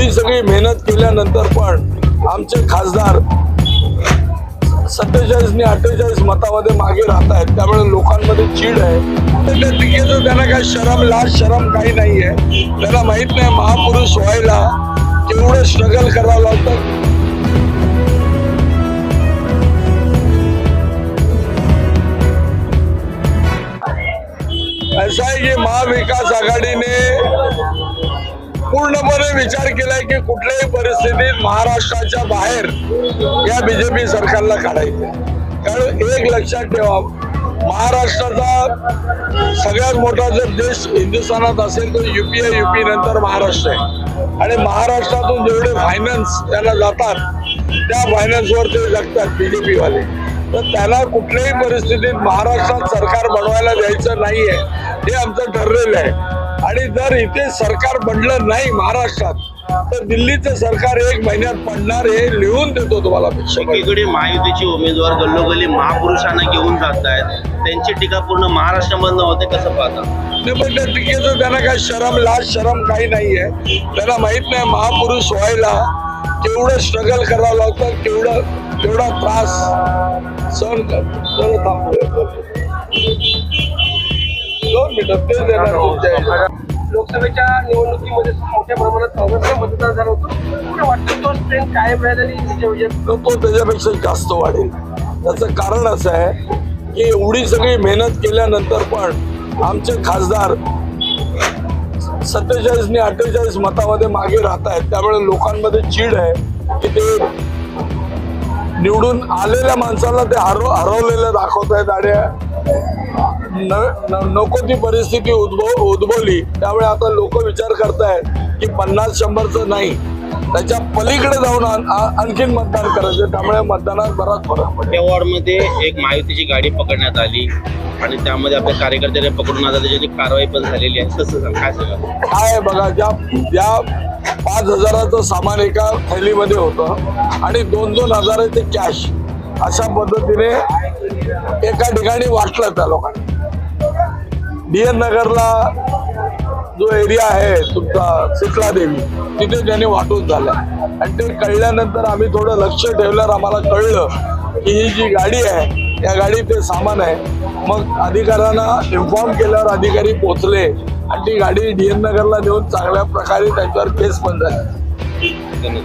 एवढी सगळी मेहनत केल्यानंतर पण आमचे खासदार सत्तेचाळीस आणि अठ्ठेचाळीस मतामध्ये मागे राहत आहेत. त्यामुळे लोकांमध्ये चीड आहे. तर त्या टीकेचं त्यांना काय शरम लाज शरम काही नाही आहे त्यांना माहीत नाही महापुरुष व्हायला केवढं स्ट्रगल करावं लागतं. असं आहे की महाविकास आघाडीने पूर्णपणे विचार केलाय की कुठल्याही परिस्थितीत महाराष्ट्राच्या बाहेर या बीजेपी सरकारला काढायचं कारण एक लक्षात ठेवा महाराष्ट्राचा सगळ्यात मोठा जर देश हिंदुस्थानात असेल तर युपी आहे युपी नंतर महाराष्ट्र आहे. आणि महाराष्ट्रातून जेवढे फायनान्स त्यांना जातात त्या फायनान्सवर ते जगतात बीजेपी वाले. तर त्याला कुठल्याही परिस्थितीत महाराष्ट्रात सरकार बनवायला द्यायचं नाहीये. हे आमचं ठरलेलं आहे. आणि जर इथे सरकार बनलं नाही महाराष्ट्रात तर दिल्लीचं सरकार एक महिन्यात पडणार हे लिहून देतो तुम्हाला एकीकडे महायुतीचे उमेदवार गल्लोगल्ली महापुरुषांना घेऊन जात आहेत. त्यांची टीका पूर्ण महाराष्ट्रामधनं होते कसं पाहता? पण त्या टीकेचं त्यांना काय शरम लाज शरम काही नाहीये. त्यांना माहीत नाही महापुरुष व्हायला केवढं स्ट्रगल करावं लागतं केवढं केवढा त्रास सहन कर जरा लोकसभेच्या निवडणुकीमध्ये मोठ्या प्रमाणात काँग्रेसला मतदान झालं होतं. मला वाटतं तो ट्रेंड कायम राहील आणि विजय विजय. तर तो त्याच्यापेक्षा जास्त वाढेल. त्याचं कारण असं आहे की एवढी सगळी मेहनत केल्यानंतर पण आमचे खासदार सत्तेचाळीस आणि अठ्ठेचाळीस मतामध्ये मागे राहत आहेत. त्यामुळे लोकांमध्ये चीड आहे की ते निवडून आलेल्या माणसाला ते हरव हरवलेलं दाखवत आहेत आणि न- नको ती परिस्थिती उद्भव उद्भवली. त्यामुळे आता लोक विचार करतायत की पन्नास शंभरचं नाही. त्याच्या पलीकडे जाऊन आणखीन मतदान करायचं. त्यामुळे मतदानात बराच फरक पडेल. वॉर्डमध्ये एक महायुतीची गाडी पकडण्यात आली आणि त्यामध्ये आपल्या कार्यकर्त्याने पकडून आता त्याच्याची कारवाई पण झालेली आहे. सांग काय सांगा? काय बघा ज्या ज्या पाच हजाराचं सामान एका थैलीमध्ये होतं आणि दोन दोन हजाराचे कॅश अशा पद्धतीने एका ठिकाणी वाटलं त्या लोकांनी. डी एन नगरला जो एरिया आहे तुमचा सिकला देवी तिथे त्याने वाटून झाल्या आणि ते कळल्यानंतर आम्ही थोडं लक्ष ठेवल्यावर आम्हाला कळलं की ही जी गाडी आहे या गाडीत ते सामान आहे. मग अधिकाऱ्यांना इन्फॉर्म केल्यावर अधिकारी पोचले आणि ती गाडी डी एन नगरला देऊन चांगल्या प्रकारे त्यांच्यावर केस पण झाली.